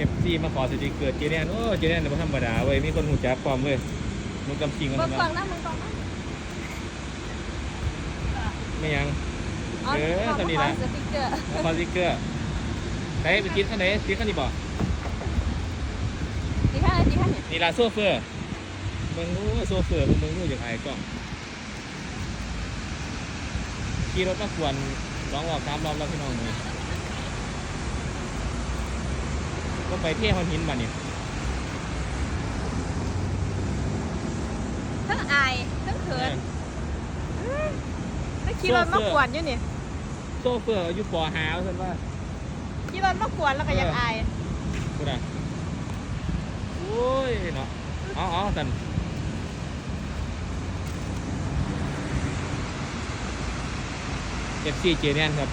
เก็บซีมาขอสติกเกอร์เจแนนโอ้เจแนนเป็นธรรมดาเว้ยมีคนหูจักความเลยมันกำจริงกันเบิ่งนะกล่องนะเบิ่งกล่องนะไม่ยังอ๋อเออขอตอนนี้ขอนะสติ๊กเกอร์มาขอสติกเกอร์ไหนไปกินข้างไหนกินข้างนี้บ่ดีแค่ไหนดีแค่เนี่ยนี่ลาโซเฟอร์เมืองนู้โซเฟอร์เมืองนู้อย่างไรกล้องขี่รถมาควรร้องออกตามรอบแล้วพี่น้องเลย ก็ไปเที่ยวหันหินมาเนี่ยทั้งอายทั้งเขินไม่ขี่รถมากวนอยู่นี่โซเฟอร์อายุปหาว่าซั่นว่าขี่รถมากวนแล้วก็ยังอายกูน่ะโอ้ยเนาะเอาเอาสันเอฟซีเจเนียนครับ